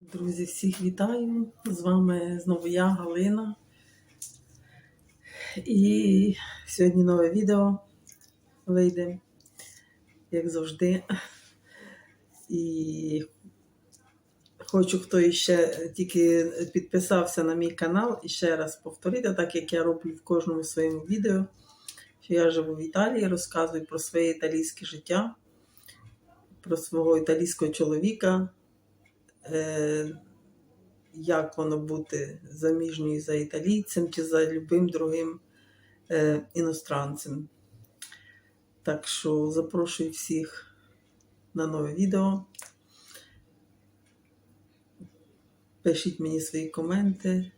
Друзі, всіх вітаю! З вами знову я, Галина. І сьогодні нове відео вийде, як завжди. І хочу, хто ще тільки підписався на мій канал, і ще раз повторити, так як я роблю в кожному своєму відео, що я живу в Італії, розказую про своє італійське життя, про свого італійського чоловіка. Е, як воно бути заміжньою за італійцем чи за любим другим е, іностранцем. Так що запрошую всіх на нове відео. Пишіть мені свої коменти,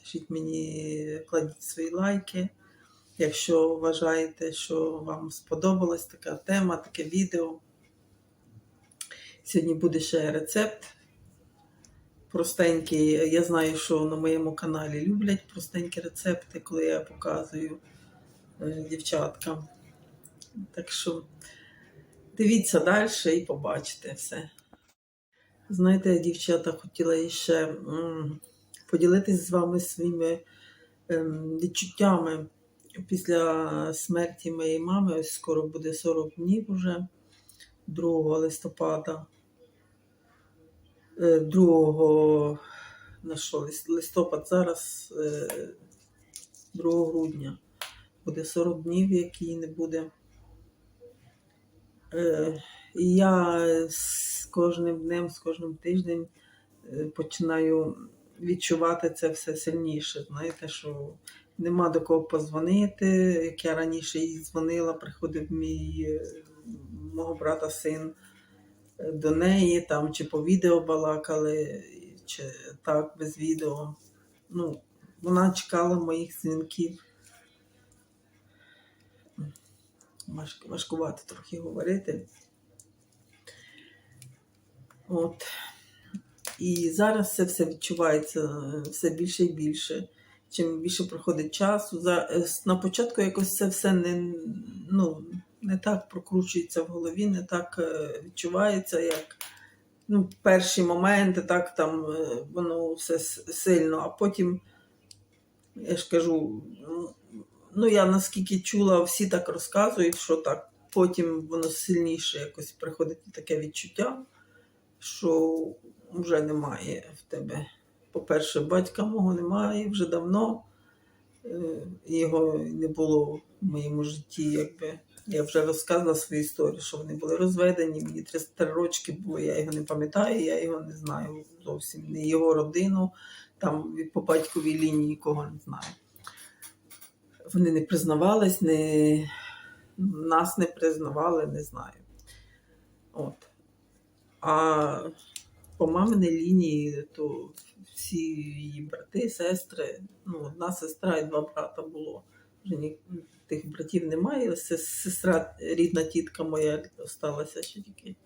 пишіть мені, кладіть свої лайки. Якщо вважаєте, що вам сподобалась така тема, таке відео. Сьогодні буде ще рецепт простенький. Я знаю, що на моєму каналі люблять простенькі рецепти, коли я показую е, дівчаткам. Так що дивіться далі і побачите все. Знаєте, дівчата, хотіла ще поділитися з вами своїми ем, відчуттями після смерті моєї мами. Ось скоро буде 40 днів уже 2 листопада. 2 на що, листопад зараз е, 2 грудня. Буде 40 днів, які не буде. Е, І я з кожним днем, з кожним тижнем е, починаю відчувати це все сильніше. Знаєте, що нема до кого позвонити. Як я раніше їй дзвонила, приходив мій е, мого брата син е, до неї, там чи по відео балакали, чи так, без відео. Ну, вона чекала моїх дзвінків. Важк, важкувато трохи говорити. От. І зараз це все відчувається е, все більше і більше. Чим більше проходить часу. Е, на початку якось це все не, ну, не так прокручується в голові, не так е, відчувається, як ну, перші моменти, так там е, воно все сильно, а потім, я ж кажу, ну, я наскільки чула, всі так розказують, що так потім воно сильніше якось приходить таке відчуття, що вже немає в тебе. По-перше, батька мого немає вже давно. Е, Його не було в моєму житті, якби. Я вже розказала свою історію, що вони були розведені, мені 33 рочки було, я його не пам'ятаю, я його не знаю зовсім, не його родину, там по батьковій лінії нікого не знаю. Вони не признавались, не... нас не признавали, не знаю. От. А по маминій лінії, то всі її брати, сестри, ну, одна сестра і два брата було. Вже тих братів немає. Сестра, рідна тітка моя залишилася ще тільки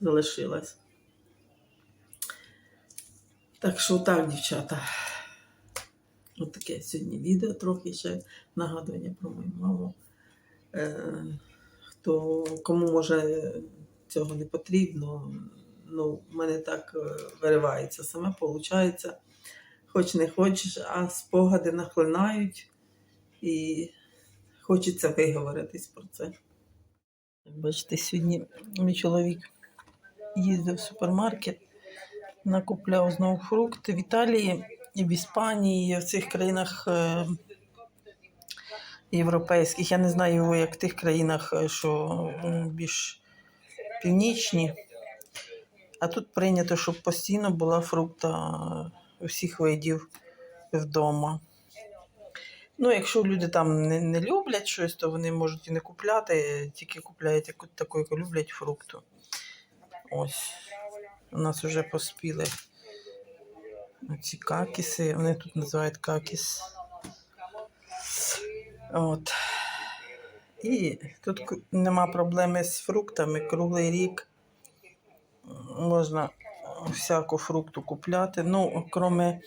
залишилась. Так що так, дівчата. От таке сьогодні відео, трохи ще нагадування про мою маму. Е, хто кому може цього не потрібно, ну, в мене так е, виривається саме, виходить. Хоч не хочеш, а спогади нахлинають і хочеться виговоритись про це. Бачите, сьогодні мій чоловік їздив в супермаркет, накупляв знову фрукти в Італії і в Іспанії, і в цих країнах е, європейських. Я не знаю, його, як в тих країнах, е, що більш північні. А тут прийнято, щоб постійно була фрукта усіх видів вдома. Ну, якщо люди там не, не люблять щось, то вони можуть і не купляти, тільки купляють яку- таку, яку люблять фрукту. Ось. У нас вже поспіли ці какіси, вони тут називають какіс. От. І тут нема проблеми з фруктами. Круглий рік можна всяку фрукту купляти. Ну, кроме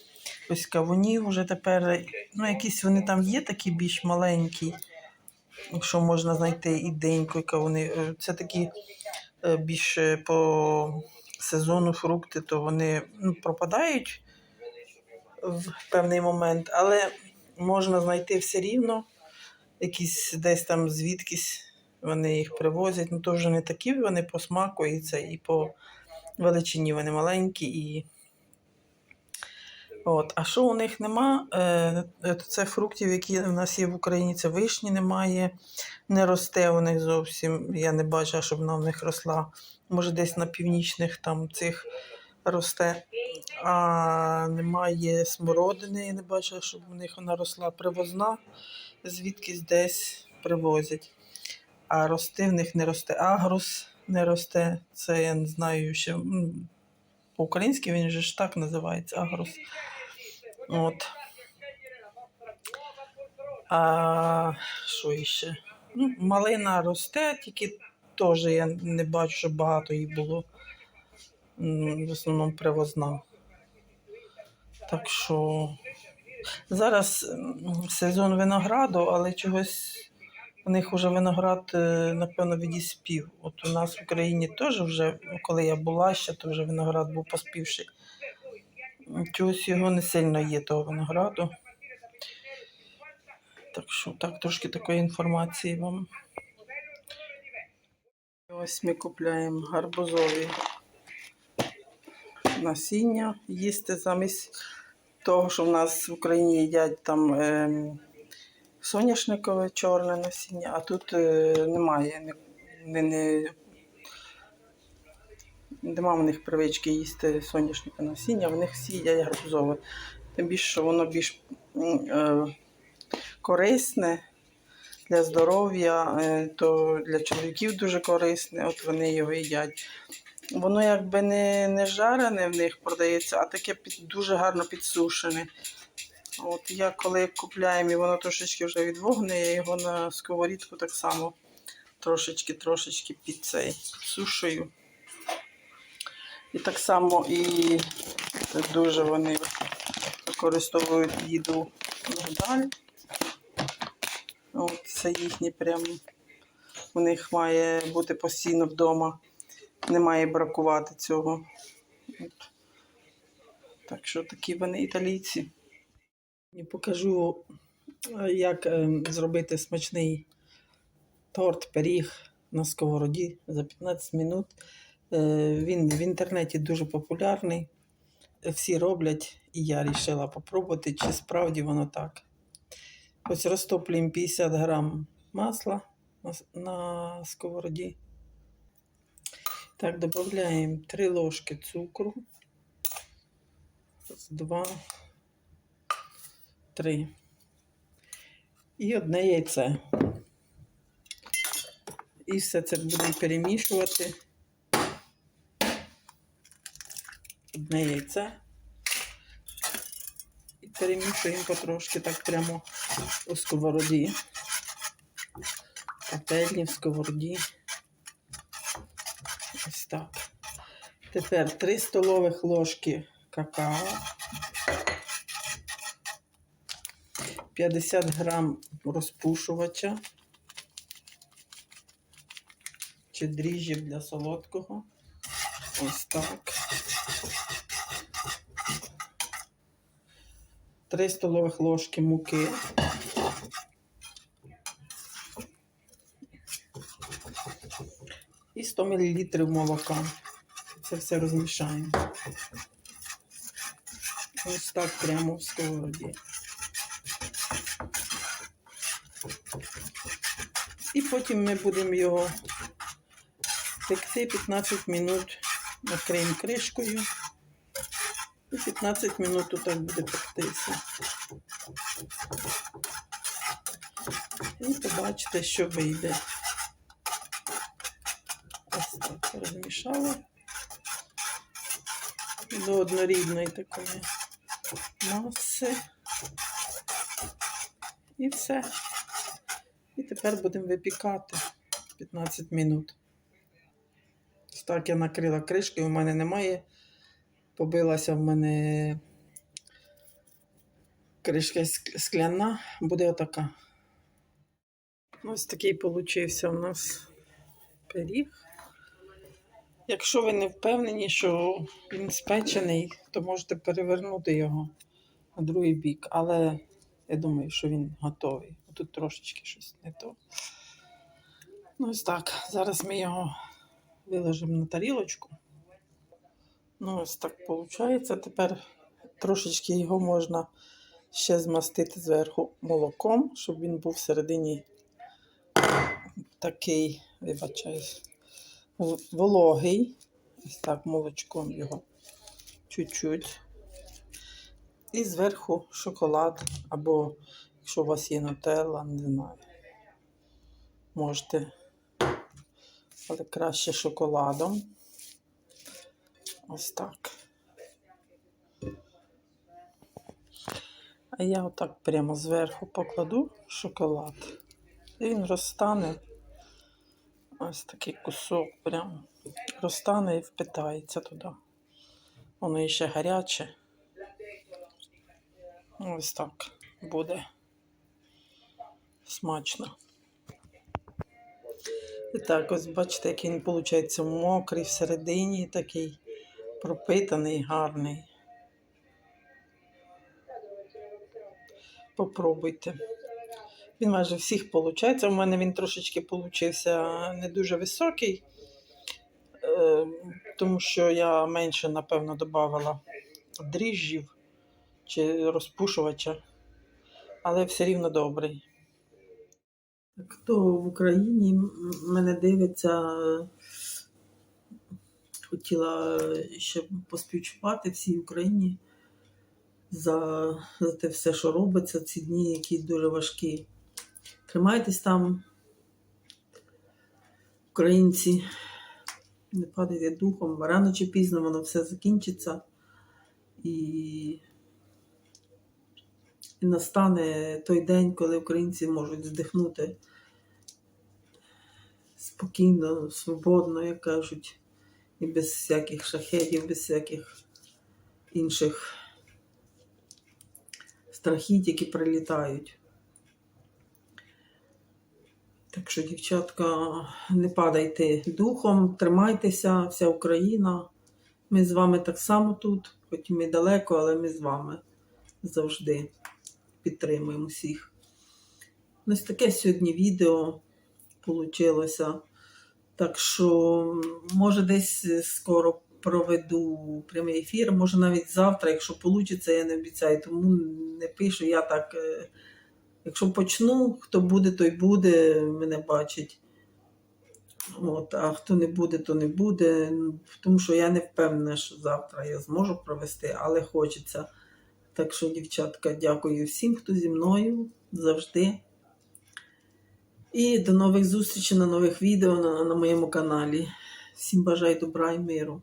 ось кавунів, вже тепер, ну, якісь вони там є такі більш маленькі, що можна знайти і деньку, і кавуни. Е, Це такі е, більш е, по сезону фрукти, то вони ну, пропадають в певний момент, але можна знайти все рівно. Якісь десь там звідкись вони їх привозять. Ну, то вже не такі вони по смаку і це, і по величині вони маленькі. І... От. А що у них нема? Е, е, це фруктів, які в нас є в Україні, це вишні немає, не росте у них зовсім. Я не бачила, щоб вона в них росла. Може, десь на північних там цих росте. А немає смородини, я не бачила, щоб у них вона росла привозна, звідкись десь привозять. А рости в них не росте. Агрус не росте. Це я не знаю ще. По-українськи він же ж так називається агрус. От. А що іще? Ну, малина росте, тільки теж я не бачу, щоб багато її було. В основному привозна. Так що зараз сезон винограду, але чогось у них вже виноград, е, напевно, відіспів. От у нас в Україні теж вже, коли я була ще, то вже виноград був поспівший. Чогось його не сильно є того винограду. Так що так, трошки такої інформації вам. Ось ми купляємо гарбузові насіння їсти замість того, що в нас в Україні їдять там ем, соняшникове чорне насіння, а тут е, немає. Не, не, не, нема в них привички їсти соняшникове насіння, в них всі їдять гарбузове. Тим більше, що воно більш е, корисне для здоров'я, е, то для чоловіків дуже корисне, от вони його їдять. Воно якби не, не жарене в них продається, а таке під, дуже гарно підсушене. От я коли купляємо і воно трошечки вже відвогне, я його на сковорідку так само трошечки-трошечки під цей підсушую. І так само і дуже вони використовують їду мигдаль. От це їхні прям. У них має бути постійно вдома. Не має бракувати цього. От. Так що такі вони італійці. І покажу, е, як е, зробити смачний торт, пиріг на сковороді за 15 минут. Е, Він в інтернеті дуже популярний. Всі роблять, і я вирішила попробувати, чи справді воно так. Ось розтоплюємо 50 грам масла на, сковороді. Так, додаємо 3 ложки цукру. Раз, Два, три. І одне яйце. І все це будемо перемішувати. Одне яйце. І перемішуємо потрошки так прямо у сковороді. Пательні в сковороді. Ось так. Тепер 3 столових ложки какао. 50 грам розпушувача. Чи дріжджів для солодкого. Ось так. 3 столових ложки муки. І 100 мл молока. Це все розмішаємо. Ось так прямо в сковороді. І потім ми будемо його пекти 15 минут, накриємо кришкою. І 15 минут так буде пектися. І побачите, що вийде. Ось так розмішали до однорідної такої маси. І все. І тепер будемо випікати 15 минут. Так, я накрила кришкою, у мене немає. Побилася в мене кришка скляна, буде отака. Ось такий получився у нас пиріг. Якщо ви не впевнені, що він спечений, то можете перевернути його на другий бік. Але я думаю, що він готовий. Тут трошечки щось не то. Ну, ось так. Зараз ми його виложимо на тарілочку. Ну, ось так виходить. Тепер трошечки його можна ще змастити зверху молоком, щоб він був всередині такий, вибачаюсь, вологий. Ось так молочком його чуть-чуть. І зверху шоколад, або якщо у вас є нутелла, не знаю. Можете, але краще шоколадом. Ось так. А я отак прямо зверху покладу шоколад. І він розтане. Ось такий кусок прям розтане і впитається туди. Воно іще гаряче. Ось так буде смачно. І так, ось бачите, який він виходить мокрий всередині, такий пропитаний, гарний. Попробуйте. Він майже всіх виходить. У мене він трошечки получився не дуже високий, е, тому що я менше, напевно, додавала дріжджів чи розпушувача, але все рівно добрий. Хто в Україні мене дивиться, хотіла ще поспівчувати всій Україні за, за те все, що робиться ці дні, які дуже важкі. Тримайтесь там, українці, не падайте духом, рано чи пізно воно все закінчиться. І, і настане той день, коли українці можуть здихнути спокійно, свободно, як кажуть, і без всяких шахетів, без всяких інших страхіть, які прилітають. Так що, дівчатка, не падайте духом, тримайтеся, вся Україна. Ми з вами так само тут, хоч ми далеко, але ми з вами завжди підтримуємо всіх. Ось таке сьогодні відео вийшло. Так що, може, десь скоро проведу прямий ефір, може навіть завтра, якщо вийде, я не обіцяю, тому не пишу. Я так, е, якщо почну, хто буде, той буде, мене бачить. От, а хто не буде, то не буде. Тому що я не впевнена, що завтра я зможу провести, але хочеться. Так що, дівчатка, дякую всім, хто зі мною завжди. І до нових зустрічей на нових відео на, на моєму каналі. Всім бажаю добра і миру.